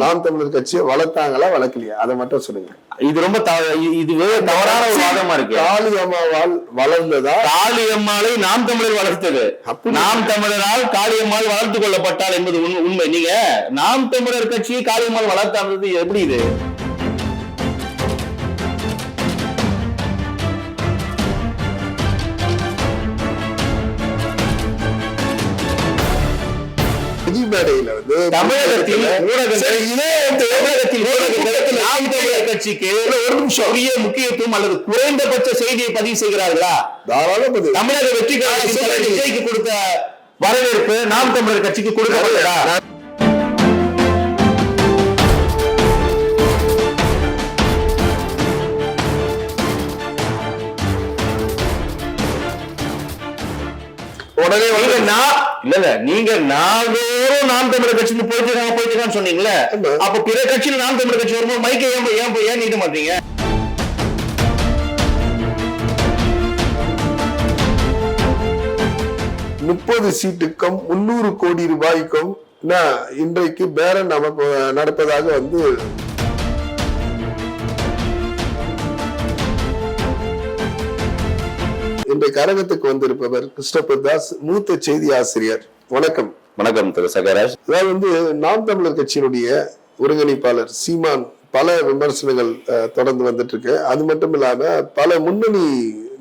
நாம் தமிழர் கட்சியை வளர்த்தாங்களா வளர்க்கலையா? அதை மட்டும் சொல்லுங்க. இது ரொம்ப தவ- இ- இது வே- தவறான ஒரு வாதமா இருக்கு. காளி அம்மாவால் வளர்ந்ததா? காளியம்மாளை நாம் தமிழர் வளர்த்தது. நாம் தமிழரால் காளியம்மாள் வளர்த்து கொள்ளப்பட்டால் என்பது உண்மை- நீங்க நாம் தமிழர் கட்சியை காளியம்மாள் வளர்த்தானது எப்படி இது? மேடையில வந்து தமிழகத்தில் தமிழர் கட்சிக்கு ஒரு நிமிஷம். முக்கியத்துவம் அல்லது குறைந்தபட்ச செய்தியை பதிவு செய்கிறார்களா? தாராள பதில் தமிழக வெற்றி விஜய்க்கு கொடுத்த வரவேற்பு நாம் தமிழர் கட்சிக்கு கொடுக்கப்பட்டதா? உடனே வந்து நா- இல்ல நீங்க நாள்தோறும் நாம் தமிழர் கட்சிக்கு போயிட்டு இருக்காங்க போயிட்டு இருக்கான்னு சொன்னீங்களே. அப்ப பிற கட்சியில் நாம் தமிழர் கட்சி வரும்போது மைக்கை ஏன் ஏன் போய் ஏன் நீட்ட மாட்டீங்க? முப்பது சீட்டுக்கும் முன்னூறு கோடி ரூபாய்க்கும் இன்றைக்கு பேரம் நமக்கு நடப்பதாக வந்து இன்றைக்கு அரங்கத்துக்கு வந்திருப்பவர் கிறிஸ்டபர் தாஸ் மூத்த செய்தி ஆசிரியர். வணக்கம். வணக்கம் திரு சகராஜ் அதாவது வந்து நாம் தமிழர் கட்சியினுடைய ஒருங்கிணைப்பாளர் சீமான் பல விமர்சனங்கள் தொடர்ந்து வந்துட்டு இருக்கு அது மட்டும் இல்லாம பல முன்னணி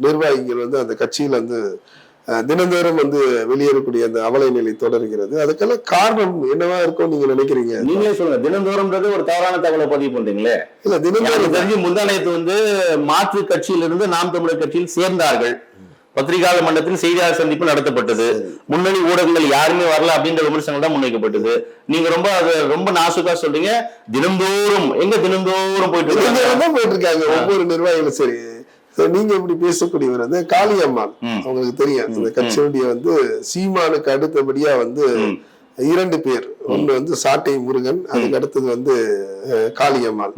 நிர்வாகிகள் வந்து அந்த கட்சியில வந்து தினந்தோறும் வந்து வெளியேறக்கூடிய அந்த அவலை நிலை தொடர்கிறது. அதுக்கெல்லாம் காரணம் என்னவா இருக்கும் நீங்க நினைக்கிறீங்க? நீங்களே சொல்லுங்க. தினந்தோறும்ன்றது ஒரு தவறான தகவலை பதிவு பண்றீங்களே? இல்ல தினந்தோறும் தெரிஞ்சு முந்தானயத்து வந்து மாற்று கட்சியிலிருந்து நாம் தமிழர் கட்சியில் சேர்ந்தார்கள். பத்திரிகையாளர் மன்றத்தில் செய்தியாளர் சந்திப்பு நடத்தப்பட்டது. முன்னணி ஊடகங்கள் யாருமே வரல அப்படின்ற விமர்சனங்கள் தான் முன்வைக்கப்பட்டது. நீங்க ரொம்ப அது ரொம்ப நாசுக்கா சொல்றீங்க. தினந்தோறும் எங்க தினந்தோறும் போயிட்டு இருக்காங்க? போயிட்டு இருக்காங்க ஒவ்வொரு நிர்வாகிகளும் சரி. நீங்க இப்படி பேசக்கூடியவர் வந்து காளியம்மாள். அவங்களுக்கு தெரியும். இந்த கட்சியுடைய வந்து சீமானுக்கு அடுத்தபடியா வந்து இரண்டு பேர். ஒண்ணு வந்து சாட்டை முருகன் அதுக்கு அடுத்தது வந்து காளியம்மாள்.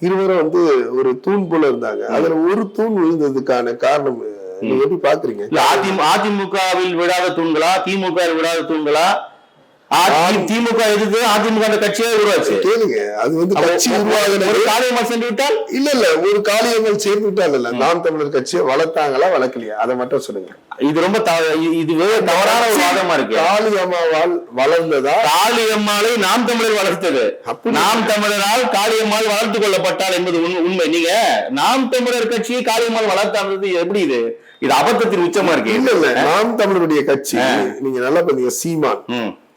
இருவரும் வந்து ஒரு தூண் போல இருந்தாங்க. அதுல ஒரு தூண் விழுந்ததுக்கான காரணம் நீங்க எப்படி பாக்குறீங்க? அதிமுகவில் விடாத தூண்களா? திமுக விடாத தூண்களா? திமுக எதிர்த்து அதிமுக அந்த கட்சியே உருவாச்சு. கேளுங்க அது வந்து கட்சி ஒரு காலையமா சென்று விட்டால்? இல்ல இல்ல ஒரு காளியம்மாள் சேர்ந்து விட்டால் இல்ல. நாம் தமிழர் கட்சியை வளர்த்தாங்களா வளர்க்கலையா? அதை மட்டும் சொல்லுங்க. இது ரொம்ப இது தவறான ஒரு வாதமா இருக்கு. காளியம்மாவால் வளர்ந்ததா? காளியம்மாளை நாம் தமிழர் வளர்த்தது. நாம் தமிழரால் காளியம்மாள் வளர்த்து கொள்ளப்பட்டால் என்பது உண்மை- நீங்க நாம் தமிழர் கட்சியை காளியம்மாள் வளர்த்தானது எப்படி இது? இது அபத்தத்தின் உச்சமா இருக்கு. இல்ல இல்ல நாம் தமிழருடைய கட்சி நீங்க நல்லா பாத்தீங்க சீமான்.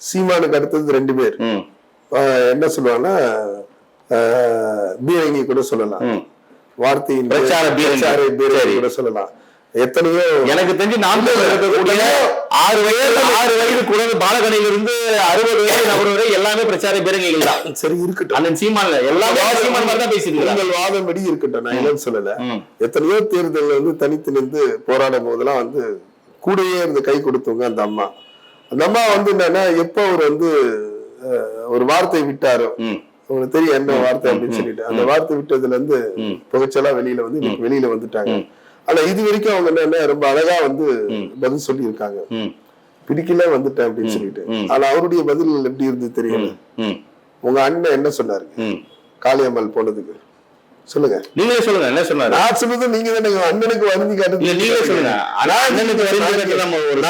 சீமானுக்கு அடுத்தது ரெண்டு பேர். என்ன சொல்லுவாங்கன்னா பீரங்கி கூட சொல்லலாம். வார்த்தையின் பிரச்சார பீரங்கி. கூட சொல்லலாம். எத்தனையோ எனக்கு தெரிஞ்சு இருக்கக்கூடிய ஆறு வயது ஆறு வயது குழந்தை பாலகனில இருந்து அறுபது வயது நபர் வரை எல்லாமே பிரச்சார பீரங்கிகள் தான். சரி இருக்கட்டும். அண்ணன் சீமான்ல எல்லாமே சீமான் மாதிரி தான் பேசிட்டு உங்கள் வாதம் படி இருக்கட்டும் நான் இல்லைன்னு சொல்லல. எத்தனையோ தேர்தல்ல வந்து தனித்து நின்று போராடும் போதெல்லாம் வந்து கூடயே இருந்து கை கொடுத்தவங்க அந்த அம்மா. அந்த அம்மா வந்து என்னன்னா எப்போ அவர் வந்து ஒரு வார்த்தை விட்டாரோ உங்களுக்கு தெரியும் என்ன வார்த்தை அப்படின்னு சொல்லிட்டு. அந்த வார்த்தை விட்டதுல இருந்து. புகைச்சலா வெளியில வந்து வெளியில வந்துட்டாங்க. ஆனா இது வரைக்கும் அவங்க என்ன ரொம்ப அழகா வந்து பதில் சொல்லி இருக்காங்க பிடிக்கல வந்துட்டேன் அப்படின்னு சொல்லிட்டு. ஆனா அவருடைய பதில் எப்படி இருந்து தெரியல. உங்க அண்ணன் என்ன சொன்னாரு. காளியம்மாள் போனதுக்கு. சொல்லுங்க. நீங்களே சொல்லுங்க என்ன சொன்னாரு? நான் சொல்றது நீங்க தான் எங்க அண்ணனுக்கு வருந்தி காட்டுறது. நீங்களே சொல்லுங்க. ஆனா அண்ணனுக்கு தெரிஞ்சதுக்கு நம்ம ஒரு.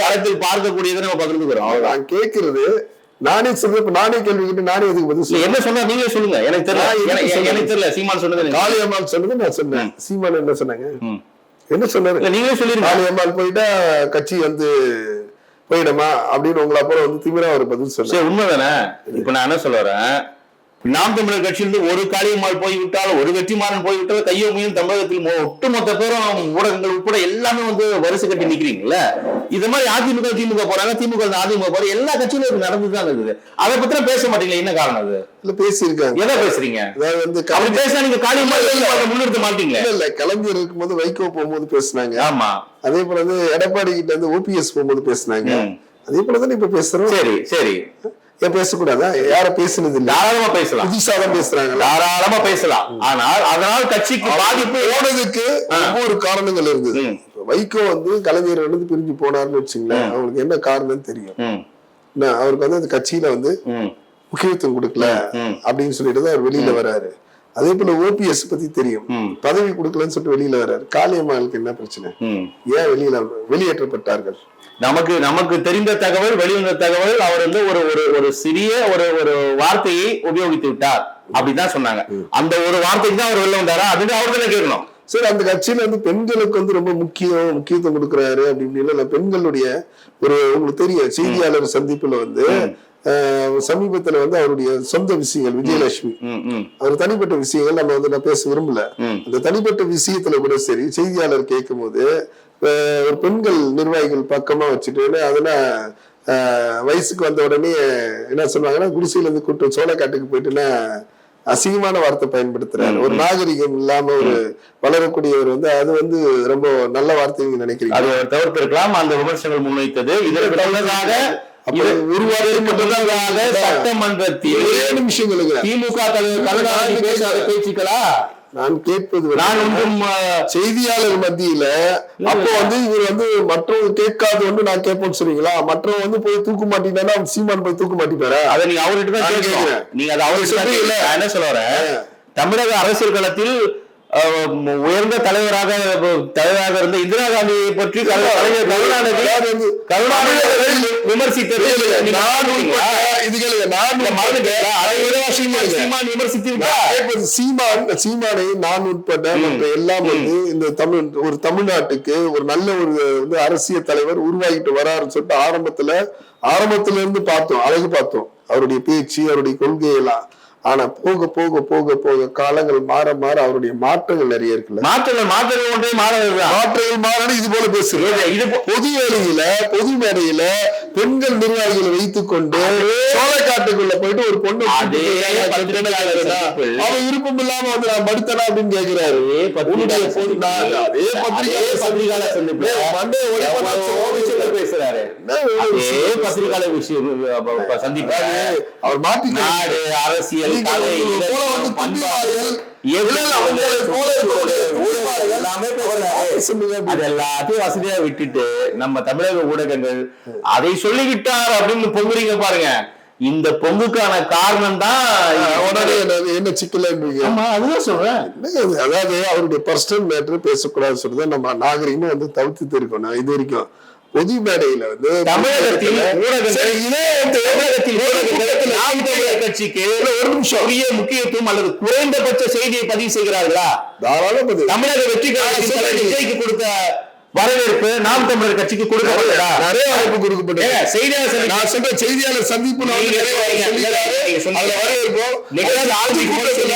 தளத்தில் பார்க்கக்கூடியதை நம்ம பகிர்ந்துக்கிறோம். நான் கேட்கிறது நானே சொல்றது நானே கேள்வி கேட்டு நானே அதுக்கு பதில் என்ன சொன்னா நீங்களே சொல்லுங்க. எனக்கு தெரியல. எனக்கு- தெரியல. சீமான் சொன்னது காளியம்மாள் சொன்னது நான் சொன்னேன். சீமான் என்ன சொன்னாங்க. என்ன சொன்னாரு? நீங்களே சொல்லிருங்க. காளியம்மாள் போயிட்டா கட்சி வந்து போயிடுமா அப்படின்னு உங்களை அப்புறம் வந்து திமிரா ஒரு பதில் சரி உண்மைதானே? இப்ப நான் என்ன சொல்ல வரேன்? நாம் தமிழர் கட்சியிலிருந்து ஒரு காளியம்மாள் போய்விட்டால் ஒரு வெற்றிமாறன் போய்விட்டால் கையொம்மையும் தமிழகத்தில் ஒட்டுமொத்த பேரும் ஊடகங்கள் உட்பட எல்லாமே வந்து வரிசை கட்டி நிக்கிறீங்கல்ல? இது மாதிரி அதிமுக திமுக போறாங்க திமுக அதிமுக போறாங்க எல்லா கட்சியிலும் இது நடந்துதான் இருக்குது. அதை பத்தி பேச மாட்டீங்களா என்ன காரணம் அது? இல்ல பேசியிருக்காங்க. எதை பேசுறீங்க? அதாவது வந்து அப்படி பேசினா நீங்க காளியம்மாள் முன்னிறுத்த மாட்டீங்களே? இல்ல இல்ல கலைஞர் இருக்கும்போது வைகோ போகும்போது பேசுனாங்க. ஆமா. அதே போல வந்து எடப்பாடி கிட்ட வந்து ஓபிஎஸ் போகும்போது பேசுனாங்க. அதே போல தானே இப்ப பேசுறோம்? சரி சரி. ஏன் பேசக்கூடாதா? யார பேசுனது தாராளமா பேசலாம். புதுசா தான் பேசுறாங்களா? தாராளமா பேசலாம். ஆனால் அதனால் கட்சிக்கு பாதிப்பு போனதுக்கு ஒவ்வொரு காரணங்கள் இருந்தது வைகோ வந்து கலைஞர் வந்து பிரிஞ்சு போனாருன்னு வச்சுங்களேன். அவங்களுக்கு என்ன காரணம்னு தெரியும். அவருக்கு வந்து அந்த கட்சியில வந்து முக்கியத்துவம் கொடுக்கல. அப்படின்னு சொல்லிட்டு தான் அவர் வெளியில வராரு. அதே போல ஓபிஎஸ் பத்தி தெரியும். பதவி கொடுக்கலன்னு சொல்லிட்டு வெளியில வராரு. காளியம்மாளுக்கு என்ன பிரச்சனை. ஏன் வெளியில வெளியேற்றப்பட்டார்கள்? நமக்கு நமக்கு தெரிந்த தகவல் வெளிவந்த தகவல் அவர் வந்து ஒரு ஒரு ஒரு சிறிய ஒரு ஒரு வார்த்தையை உபயோகித்து விட்டார் அப்படிதான் சொன்னாங்க. அந்த ஒரு வார்த்தைக்கு தான் அவர் வெளில வந்தாரா? அப்படின்னு அவர் தானே கேட்கணும். சரி அந்த கட்சியில வந்து பெண்களுக்கு வந்து ரொம்ப முக்கியம் முக்கியத்துவம் கொடுக்குறாரு அப்படி இப்படின்னு இல்ல பெண்களுடைய ஒரு உங்களுக்கு தெரியும் செய்தியாளர் சந்திப்புல வந்து சமீபத்துல வந்து அவருடைய சொந்த விஷயங்கள் விஜயலட்சுமி. அவர் தனிப்பட்ட விஷயங்கள் நம்ம வந்து நான் பேச விரும்பல. அந்த தனிப்பட்ட விஷயத்துல கூட சரி செய்தியாளர் கேட்கும் போது ஒரு பெண்கள் நிர்வாகிகள் பக்கமா வச்சுட்டு அதெல்லாம் வயசுக்கு வந்த உடனே என்ன சொல்லுவாங்கன்னா குடிசையில இருந்து கூட்டு சோளக்காட்டுக்கு போயிட்டுன்னா அசிங்கமான வார்த்தை பயன்படுத்துறாரு. ஒரு நாகரிகம் இல்லாம ஒரு வளரக்கூடியவர் வந்து அது வந்து ரொம்ப நல்ல வார்த்தை நீங்க நினைக்கிறீங்க. அது தவிர்த்திருக்கலாம். அந்த விமர்சனங்கள் முன்வைத்தது. இதற்கு முன்னதாக இது உருவாக்குறது முன்னதாக சட்டமன்றத்தில் ஒரே நிமிஷங்களுக்கு திமுக தலைவர் பேச்சுக்களா நான் கேட்பது வந்து- நான் அஹ், செய்தியாளர் மத்தியில அப்போ வந்து இவர் வந்து மற்றவங்க கேட்காது வந்து நான் கேட்பேன்னு சொல்றீங்களா மற்றவங்க வந்து போய் தூக்க மாட்டினா சீமான் போய் தூக்க மாட்டிப்பாரா? அதை நீங்க அவர்கிட்ட தான் கேட்கிறேன். நீங்க அதை அவர்கிட்ட. நான் என்ன சொல்ல வரேன்? தமிழக அரசியல் களத்தில் உயர்ந்த தலைவராக தலைவராக இருந்த இந்திரா காந்தியை பற்றி கருணாநிதி கருணாநிதி விமர்சித்தது சீமான் சீமான் நான் உட்பட மற்ற எல்லாம் வந்து இந்த தமிழ் ஒரு தமிழ்நாட்டுக்கு ஒரு நல்ல ஒரு வந்து அரசியல் தலைவர் உருவாகிட்டு வராருன்னு சொல்லிட்டு ஆரம்பத்துல ஆரம்பத்துல இருந்து பார்த்தோம் அழகு பார்த்தோம். அவருடைய பேச்சு அவருடைய கொள்கையெல்லாம். ஆனா போக போக போக போக காலங்கள் மாற மாற அவருடைய மாற்றங்கள் நிறைய இருக்குல்ல? மாற்றங்கள் மாற்றங்கள் ஒன்றே மாறதுதான் மாற்றங்கள் மாறணும் இது போல பேசுறேன் இது- பொது வேலையில பொது மேடையில பெண்கள் நிர்வாகிகளை வைத்துக் கொண்டு சோழக்காட்டுக்குள்ள போயிட்டு ஒரு பொண்ணு அவன் விருப்பம் இல்லாம வந்து நான் படுத்தனா அப்படின்னு கேக்குறாரு. பேசுறாரு. அவர் நாடு அரசியல் எல்லாத்தையும் வசதியா விட்டுட்டு நம்ம தமிழக ஊடகங்கள் அதை சொல்லிவிட்டார் அப்படின்னு பொங்குறீங்க பாருங்க. இந்த பொங்குக்கான காரணம் தான் என்ன- ஆமா அதுதான் சொல்றேன்? அதாவது அவருடைய பர்சனல் மேட்டர் பேசக்கூடாதுன்னு சொல்லிதான் நம்ம நாகரிகமா வந்து தவிர்த்துட்டு இருக்கோம் நான் இது வரைக்கும் பொது மேடையில வந்து தமிழகத்தில் கட்சிக்கு ஒரு நிமிஷம். முக்கியத்துவம் அல்லது குறைந்தபட்ச செய்தியை பதிவு செய்கிறார்களா? தாராளம். தமிழக வெற்றி விஜய்க்கு கொடுத்த வரவேற்பு நாம் தமிழர் கட்சிக்கு கொடுக்கப்பட்டதா? நிறைய வாய்ப்பு கொடுக்கப்பட்டது. செய்தியாளர் சந்திப்பு- நான் சொல்ற செய்தியாளர் ஆட்சி கூட்டத்துல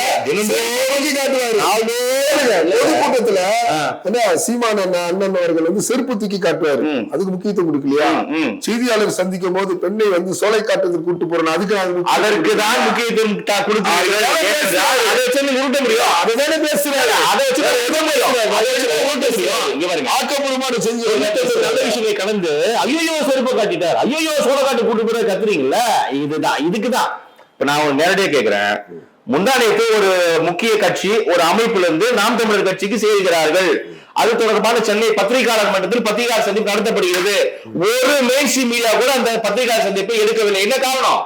என்ன சீமான் அண்ணன் அவர்கள் வந்து செருப்பு தூக்கி காட்டுவாரு. அதுக்கு முக்கியத்துவம் கொடுக்கலையா. செய்தியாளர் சந்திக்கும் போது பெண்ணை வந்து சோலை காட்டுறதுக்கு கூட்டு போறேன். அதுக்கு அதற்கு தான் முக்கியத்துவம் தா- கொடுக்கிறீர்கள். அதை முடியும்? அதுதானே பேசுறாரு அதை வச்சு முடியும். அதை வச்சு ஆக்கப்பூர்வமான செஞ்சு நல்ல விஷயங்களை கடந்து ஐயோ செருப்பை காட்டிட்டார். ஐயோ சோட காட்டி கூட்டு போய் கத்துறீங்கல்ல? இதுதான் இதுக்குதான். இப்ப நான் ஒரு நேரடியா கேக்குறேன். முந்தானேத்து ஒரு முக்கிய கட்சி ஒரு அமைப்புல இருந்து நாம் தமிழர் கட்சிக்கு சேர்கிறார்கள். அது தொடர்பான சென்னை பத்திரிகையாளர் மன்றத்தில் பத்திரிகையாளர் சந்திப்பு நடத்தப்படுகிறது. ஒரு மெயின்ஸ்ட்ரீ மீடியா கூட அந்த பத்திரிகையாளர் சந்திப்பை எடுக்கவில்லை. என்ன காரணம்?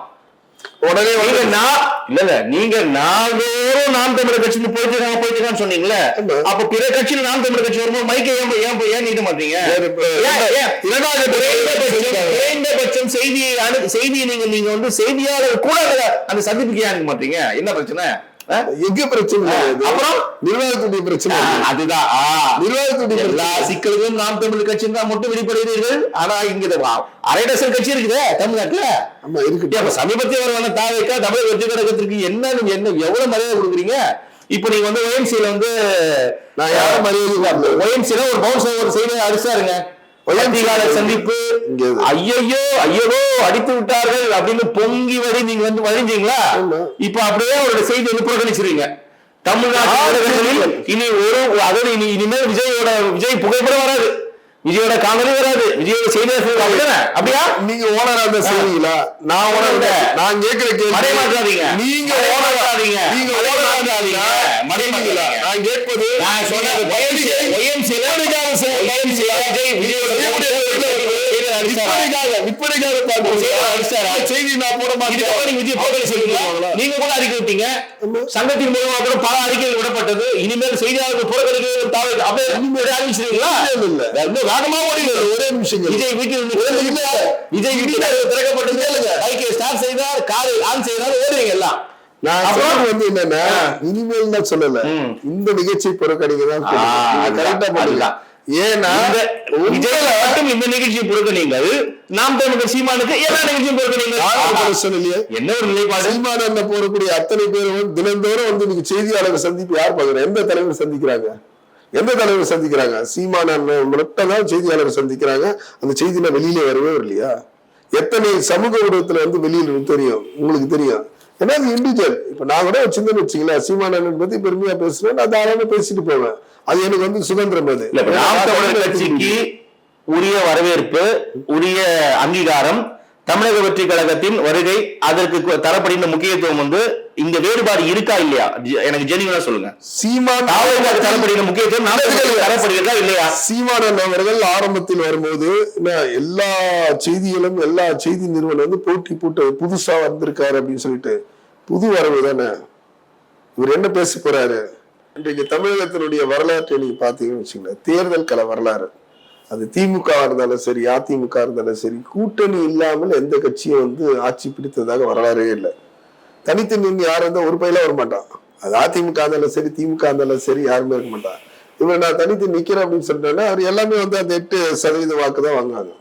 உடனே நீங்க நான் இல்ல இல்ல நீங்க நாள்தோறும் நாம் தமிழர் கட்சிக்கு போயிட்டு இருக்காங்க போயிட்டு இருக்கான்னு சொன்னீங்கல்ல. அப்ப பிற கட்சியில் நாம் தமிழர் கட்சி வரும்போது மைக்கை ஏன் ஏன் போய் ஏன் நீட்ட மாட்டீங்க குறைந்தபட்சம் செய்தியை செய்தியை நீங்க நீங்க வந்து செய்தியாளர் கூட அந்த- சந்திப்புக்கு ஏன் மாட்டீங்க என்ன பிரச்சனை? எங்க பிரச்சனை. அப்புறம்? நிர்வாகத்துடைய பிரச்சனை. அதுதான் ஆ. நிர்வாகத்துடைய எல்லா பிரச்சனை சிக்கல்களும் நாம் தமிழ் கட்சியின் தான் மட்டும் வெளிப்படுகிறீர்கள் ஆனா இங்க அரை டசன் கட்சி இருக்குதே தமிழ்நாட்டுல ஆமா இருக்கட்டும் அப்ப சமீபத்திய வருவான தாவைக்கா தமிழக வெற்றி கழகத்திற்கு என்ன நீங்க என்ன எவ்வளவு மரியாதை கொடுக்குறீங்க இப்ப நீங்க வந்து OMC ல வந்து நான் யாரும் மரியாதை கொடுக்கல. OMC ல ஒரு பவுன்ஸ் ஒரு செய்தி அடிச்சாருங்க பத்திரிகையாளர் சந்திப்பு. ஐயையோ ஐயோ அடித்து விட்டார்கள் அப்படின்னு பொங்கி வழி நீங்க வந்து வழிஞ்சீங்களா. இப்ப அப்படியே அவரோட செய்தி வந்து புறக்கணிச்சிருங்க. ஊடகங்களில் இனி ஒரு அதோட இனி இனிமேல் விஜயோட விஜய் புகைப்படம் வராது. விஜயோட காணொலி வராது விஜயோட செய்தி அப்படிதானே அப்படியா நீங்க ஓனரா இருந்தா செய்வீங்களா நான் ஓனர் இல்ல. நான் கேக்குற கேள்வி மடைமாற்றாதீங்க. நீங்க ஓனரா மடைமாற்றாதீங்க. நீங்க ஓனரா மடைமாற்றாதீங்க. இருந்தா மடைமாற்றாதீங்க. நான் கேட்பது நான் சொன்னது யாருக்காக செய்ய- YMCA விஜய் விஜயோட செய்தி நான் போட மாட்டேன். விஜய் போகல சொல்லுவீங்களா? நீங்க கூட அறிக்கை விட்டீங்க. சங்கத்தின் மூலமா கூட பல அறிக்கைகள் விடப்பட்டது. இனிமேல் செய்தியாளர்கள் புறக்கணிக்க தேவை அப்படியே அறிவிச்சிருக்கீங்களா. இன்னும் வேகமா ஓடிங்க ஒரே நிமிஷம். விஜய் வீட்டில் விஜய் வீட்டில் திறக்கப்பட்டது. பைக்கை ஸ்டார்ட் செய்தார் காரை ஆன் செய்தார் ஓடுவீங்க எல்லாம். நான் வந்து என்னன்னா இனிமேல் தான் சொல்லல. இந்த நிகழ்ச்சி புறக்கணிக்க தான் கரெக்டா அதுதான். ஏன்னா இந்த நிகழ்ச்சியை புறக்கணிங்கள் நாம் தமிழர் சீமானுக்கு எல்லா நிகழ்ச்சியும் புறக்கணிங்கள் என்ன ஒரு நிலைப்பாடு? சல்மான் அண்ணன் போறக்கூடிய அத்தனை பேரும் தினந்தோறும் வந்து இன்னைக்கு செய்தியாளர் சந்திப்பு யார் பாக்குறாங்க எந்த தலைவர் சந்திக்கிறாங்க? எந்த தலைவர் சந்திக்கிறாங்க? சீமான் மட்டும் தான் செய்தியாளர் சந்திக்கிறாங்க. அந்த செய்தியில வெளியில வரவே இல்லையா எத்தனை சமூக ஊடகத்துல வந்து வெளியில தெரியும்? உங்களுக்கு தெரியும். ஏன்னா அது இண்டிவிஜுவல் இப்ப நான் கூட வச்சிருந்தேன்னு வச்சுங்களேன். சீமான் அண்ணன் பத்தி பெருமையா பேசுறேன் நான் தாராளமா பேசிட்டு போவேன். அது எனக்கு வந்து சுதந்திரம் அது. கட்சிக்கு உரிய வரவேற்பு உரிய அங்கீகாரம் தமிழக வெற்றி கழகத்தின் வருகை அதற்கு தரப்படுகின்ற முக்கியத்துவம் வந்து இந்த வேறுபாடு இருக்கா இல்லையா? எனக்கு ஜெனிவனா சொல்லுங்க. சீமான் தாவலுக்கு தரப்படுகின்ற முக்கியத்துவம் தரப்படுகிறதா இல்லையா? சீமானன் அவர்கள் ஆரம்பத்தில் வரும்போது எல்லா செய்திகளும் எல்லா செய்தி நிறுவனம் வந்து போட்டி போட்டு புதுசா வந்திருக்காரு அப்படின்னு சொல்லிட்டு புது வரவு தானே? இவர் என்ன பேச போறாரு? இன்றைக்கு தமிழகத்தினுடைய வரலாற்றை நீங்க பாத்தீங்கன்னு வச்சுக்கோங்களேன். தேர்தல் கல வரலாறு. அது திமுக இருந்தாலும் சரி அதிமுக இருந்தாலும் சரி கூட்டணி இல்லாமல் எந்த கட்சியும் வந்து ஆட்சி பிடித்ததாக வரலாறே இல்லை. தனித்து நின்று யாரும் இருந்தா ஒரு பையில வர மாட்டான். அது அதிமுக இருந்தாலும் சரி திமுக இருந்தாலும் சரி யாருமே இருக்க மாட்டான். இவர் நான் தனித்து நிக்கிறேன் அப்படின்னு சொல்லிட்டேன்னா அவர் எல்லாமே வந்து அந்த எட்டு சதவீத வாக்கு தான் வாங்குவாங்க.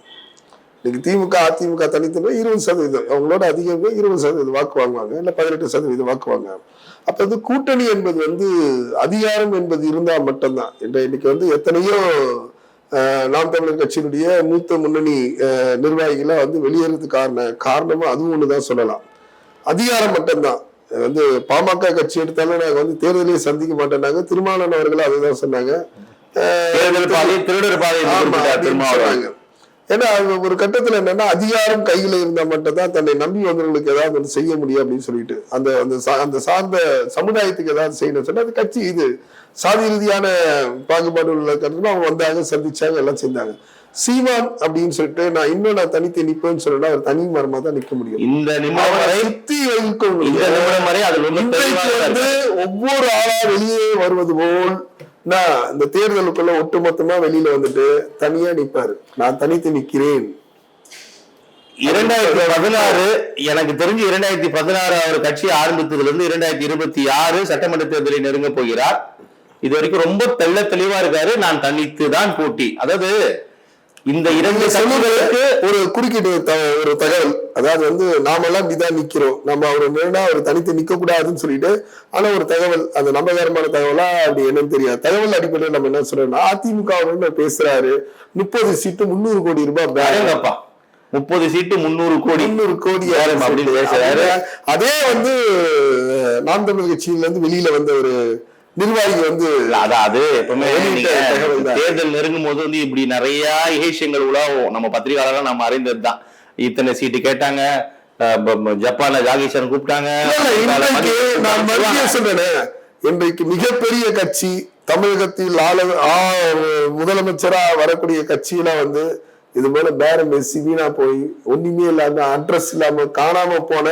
இன்னைக்கு திமுக அதிமுக தனித்துனா இருபது சதவீதம். அவங்களோட அதிகம் இருபது சதவீதம் வாக்கு வாங்குவாங்க இல்லை பதினெட்டு சதவீதம் வாக்கு வாங்குவாங்க. அப்ப வந்து கூட்டணி என்பது வந்து அதிகாரம் என்பது இருந்தா மட்டும்தான். இன்னைக்கு வந்து எத்தனையோ நாம் தமிழர் கட்சியினுடைய மூத்த முன்னணி நிர்வாகிகளை வந்து வெளியேறதுக்கு காரணம் காரணமும் அதுவும் ஒண்ணுதான் சொல்லலாம். அதிகாரம் மட்டும்தான். வந்து பாமக கட்சி எடுத்தாலும் நாங்க வந்து தேர்தலையும் சந்திக்க மாட்டேன்னாங்க திருமாவளவன் அவர்கள் அதுதான் சொன்னாங்க. திருடர் பாதை சொன்னாங்க. ஏன்னா ஒரு கட்டத்துல என்னன்னா அதிகாரம் கையில இருந்தா மட்டும்தான் தன்னை நம்பி வந்தவங்களுக்கு ஏதாவது ஒண்ணு செய்ய முடியும் அப்படின்னு சொல்லிட்டு அந்த அந்த அந்த சார்ந்த சமுதாயத்துக்கு ஏதாவது செய்யணும் சொன்னா அது கட்சி இது சாதி ரீதியான பாகுபாடு உள்ள கருத்துல அவங்க வந்தாங்க சந்திச்சாங்க எல்லாம் செஞ்சாங்க சீமான் அப்படின்னு சொல்லிட்டு நான் இன்னும் நான் தனித்து நிப்பேன்னு சொன்னா அவர் தனி மரமா தான் நிக்க முடியும். இந்த நிமிடம் வரை வந்து ஒவ்வொரு ஆளா வெளியே வருவது போல் நான் இந்த தேர்தலுக்குள்ள ஒட்டுமொத்தமா வெளியில வந்துட்டு தனியா நிப்பாரு. நான் தனித்து நிக்கிறேன். இரண்டாயிரத்தி பதினாறு எனக்கு தெரிஞ்சு இரண்டாயிரத்தி பதினாறு அவர் கட்சி ஆரம்பித்ததுல இருந்து இரண்டாயிரத்தி இருபத்தி ஆறு சட்டமன்ற தேர்தலை நெருங்க போகிறார். இது வரைக்கும் ரொம்ப தெள்ள தெளிவா இருக்காரு. நான் தனித்து தான் போட்டி. அதாவது இந்த இரண்டு கட்சிகளுக்கு ஒரு குறுக்கீடு த- ஒரு தகவல். அதாவது வந்து நாமெல்லாம் இப்படிதான் நிக்கிறோம். நம்ம அவர் நேரா அவர் தனித்து நிக்க கூடாதுன்னு சொல்லிட்டு ஆனா ஒரு தகவல் அந்த நம்பகரமான தகவலா அப்படி என்னன்னு தெரியாது. தகவல் அடிப்படையில் நம்ம என்ன சொல்றோம்னா அதிமுக பேசுறாரு. முப்பது சீட்டு முந்நூறு கோடி ரூபாய் பேங்க் அடேங்கப்பா. முப்பது சீட்டு முன்னூறு கோடி. முந்நூறு கோடி அப்படின்னு பேசுறாரு. அதே வந்து நாம் தமிழ் கட்சியில இருந்து வெளியில வந்த ஒரு நிர்வாகி வந்து அதாவது எப்பவுமே. தேர்தல் நெருங்கும் போது வந்து இப்படி நிறைய இகேஷங்கள் உலாவும். நம்ம பத்திரிகையாளர்கள் நம்ம அறிந்தது தான் இத்தனை சீட்டு கேட்டாங்க. ஜப்பான்ல ஜாகிஷன் கூப்பிட்டாங்க. நான். சொல்றேனே. இன்றைக்கு மிகப்பெரிய கட்சி தமிழகத்தில் ஆள முதலமைச்சரா வரக்கூடிய கட்சியில வந்து இது போல பேரம் பேசி வீணா போய் ஒண்ணுமே இல்லாம அட்ரஸ் இல்லாம காணாம போன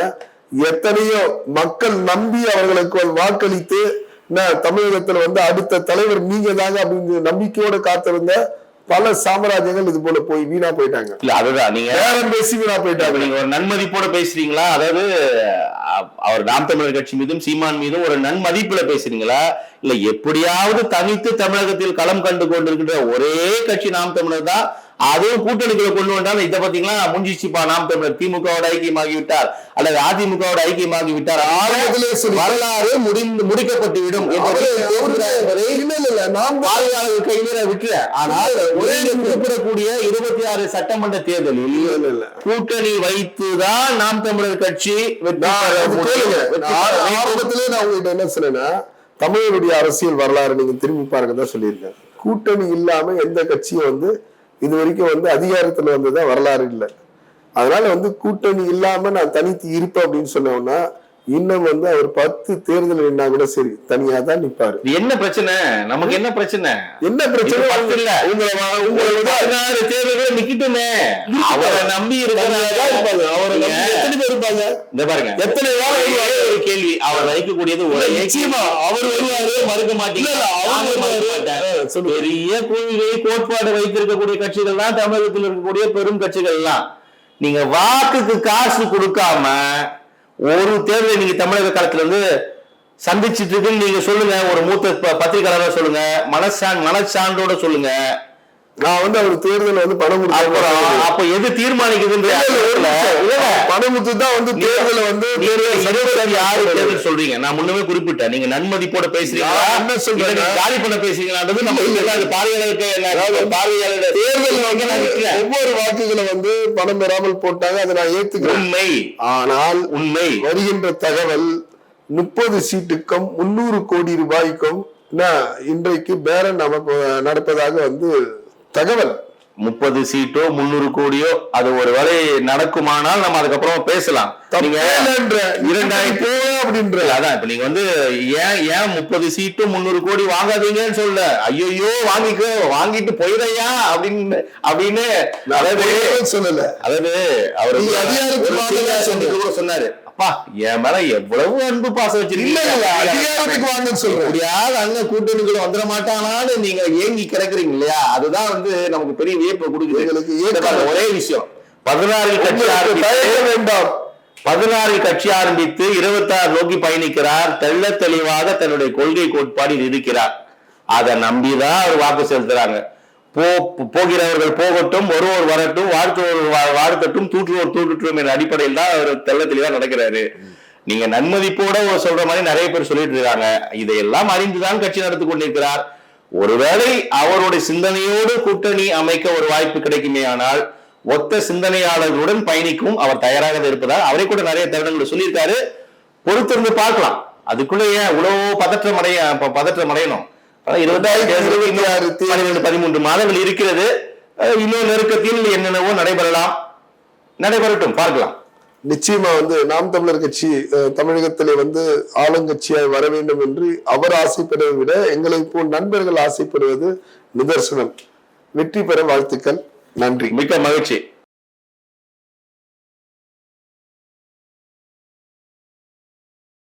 எத்தனையோ மக்கள் நம்பி அவர்களுக்கு வாக்களித்து தமிழகத்துல வந்து அடுத்த தலைவர் நீங்க தாங்க அப்படிங்கிற நம்பிக்கையோட காத்திருந்த பல சாம்ராஜ்யங்கள் இது போல போய் வீணா போயிட்டாங்க. இல்ல அதுதான். நீங்க பேரம் பேசி வீணா போயிட்டாங்க. நீங்க ஒரு நன்மதிப்போட பேசுறீங்களா? அதாவது அவர் நாம் தமிழர் கட்சி மீதும் சீமான் மீதும் ஒரு நன்மதிப்புல பேசுறீங்களா? இல்ல எப்படியாவது தனித்து தமிழகத்தில் களம் கண்டு கொண்டிருக்கின்ற ஒரே கட்சி நாம் தமிழர் தான் அதுவும் கூட்டணிக்குள்ள கொண்டு வந்தால் இதை பாத்தீங்களா முடிஞ்சிச்சுப்பா நாம் தமிழர் திமுகவோட ஐக்கியமாகி விட்டார் அல்லது அதிமுகவோட ஐக்கியமாகி விட்டார் வரலாறு முடிந்து முடிக்கப்பட்டு விடும் என்பதை என்பதை இல்ல இல்ல இல்ல நாம் பார்வையாளர்கள் கையில விட்டுற ஆனால் ஒரே குறிப்பிடக்கூடிய இருபத்தி ஆறு சட்டமன்ற தேர்தலில் கூட்டணி வைத்துதான் நாம் தமிழர் கட்சி. ஆரம்பத்திலே நான் உங்ககிட்ட என்ன சொன்னேன்னா தமிழருடைய அரசியல் வரலாறு நீங்க திரும்பி பாருங்க தான் சொல்லியிருக்கேன். கூட்டணி இல்லாம எந்த கட்சியும் வந்து இது வரைக்கும் வந்து அதிகாரத்துல வந்துதான் வரலாறு இல்லை. அதனால வந்து கூட்டணி இல்லாம நான் தனித்து இருப்பேன் அப்படின்னு சொன்னோம்னா இன்னும் வந்து அவர் பத்து தேர்தல் நின்னா கூட சரி தனியா தான் நிப்பாரு என்ன பிரச்சனை? நமக்கு என்ன பிரச்சனை? என்ன பிரச்சனை? இல்ல. உங்களை உங்களை பதினாறு தேர்தல்களை நிக்கட்டுமே. அவரை நம்பி தனியா தான் இருப்பாங்க. அவரை நம்பி இருக்கிற எத்தனை பேர் இருப்பாங்க? இந்த பாருங்க. எத்தனை நாள் ஒரே கேள்வி. அவர் வைக்கக்கூடியது ஒரே நிச்சயமா. அவர் வருவாரு. மறுக்க மாட்டீங்க. பெரிய கொள்கை கோட்பாடு வைத்திருக்கக்கூடிய கட்சிகள் தான் தமிழகத்தில் இருக்கக்கூடிய பெரும் கட்சிகள் தான் நீங்க வாக்குக்கு காசு கொடுக்காம ஒரு தேர்தலை நீங்க தமிழக காலத்துல இருந்து சந்திச்சிட்டு இருக்குன்னு நீங்க சொல்லுங்க. ஒரு மூத்த ப- சொல்லுங்க. மனசான் மனசான்றோட சொல்லுங்க. நான் வந்து அவர் தேர்தல் வந்து பணம் அப்ப எது தீர்மானிக்குதுன்ற பணமுத்து தான் வந்து தேர்தலை வந்து நீங்க தேர்தலை சொல்றீங்க? நான் முன்னமே குறிப்பிட்டேன். நீங்க நன்மதிப்போட பேசுறீங்களா? என்ன நீங்க காலி பண்ண பேசுறீங்களான்றது நம்ம பார்வையாளருக்கு பார்வையாளர் தேர்தல். ஒவ்வொரு வாக்குகளை வந்து பணம் பெறாமல் போட்டாங்க. அதை நான் ஏத்துக்கிறேன். உண்மை. ஆனால் உண்மை. வருகின்ற தகவல் முப்பது சீட்டுக்கும் முன்னூறு கோடி ரூபாய்க்கும் இன்றைக்கு பேரம் நமக்கு நடப்பதாக வந்து தகவல். முப்பது சீட்டோ முன்னூறு கோடியோ அது ஒரு வேலை நடக்குமானால் நம்ம அதுக்கப்புறம் பேசலாம். இரண்டாயிரத்தி அப்படின்ற. அதான் இப்ப நீங்க வந்து ஏன் ஏன் முப்பது சீட்டு முன்னூறு கோடி வாங்காதீங்கன்னு சொல்ல ஐயோ வாங்கிக்கோ வாங்கிட்டு போயிடையா அப்படின்னு அப்படின்னு அதாவது சொல்லல. அதாவது அவர் சொன்னாரு. அப்பா என் மேல எவ்வளவு அன்பு பாசம் வச்சிருக்கீங்க? அண்ணன் கூட்டணிக்குள்ள வந்துட மாட்டானான்னு நீங்க ஏங்கி கிடக்குறீங்க இல்லையா? அதுதான் வந்து நமக்கு பெரிய வியப்பை கொடுக்குது. ஒரே விஷயம். பதினாறில் கட்சி வேண்டாம். பதினாறில் கட்சி ஆரம்பித்து இருபத்தாறு நோக்கி பயணிக்கிறார். தெள்ள தெளிவாக தன்னுடைய கொள்கை கோட்பாடில் இருக்கிறார். அதை நம்பிதான் அவர் வாக்கு செலுத்துறாங்க. போ போகிறவர்கள் போகட்டும் ஒருவர் வரட்டும் வாழ்த்துவோர் வா- வாழ்த்தட்டும் தூற்றுவோர் தூற்றட்டும் என்ற அடிப்படையில் தான் அவர் தெல்ல தெளிவாக நடக்கிறாரு. நீங்க நன்மதிப்போட ஒரு சொல்ற மாதிரி நிறைய பேர் சொல்லிட்டு இருக்காங்க. இதையெல்லாம் அறிந்துதான் கட்சி நடத்தி கொண்டிருக்கிறார். ஒருவேளை அவருடைய சிந்தனையோடு கூட்டணி அமைக்க ஒரு வாய்ப்பு கிடைக்குமே ஆனால் ஒத்த சிந்தனையாளர்களுடன் பயணிக்கும் அவர் தயாராக இருப்பதால் அவரை கூட நிறைய தருணங்கள் சொல்லியிருக்காரு. பொறுத்திருந்து பார்க்கலாம். அதுக்குள்ளேயே ஏன் இவ்வளவு பதற்றம் அடைய பதற்றம் அடையணும். தேர்தல். பன்னிரண்டு பதிமூன்று மாதங்கள் இருக்கிறது. அஹ் இன்னும் நெருக்கத்தில் என்னென்னவோ நடைபெறலாம். நடைபெறட்டும் பார்க்கலாம். நிச்சயமா வந்து நாம் தமிழர் கட்சி தமிழகத்திலே வந்து ஆளுங்கட்சியாய் வர வேண்டும் என்று அவர் ஆசைப்படுவதை விட எங்களை போல் நண்பர்கள் ஆசைப்படுவது நிதர்சனம். வெற்றி பெற வாழ்த்துக்கள். நன்றி. மிக்க மகிழ்ச்சி.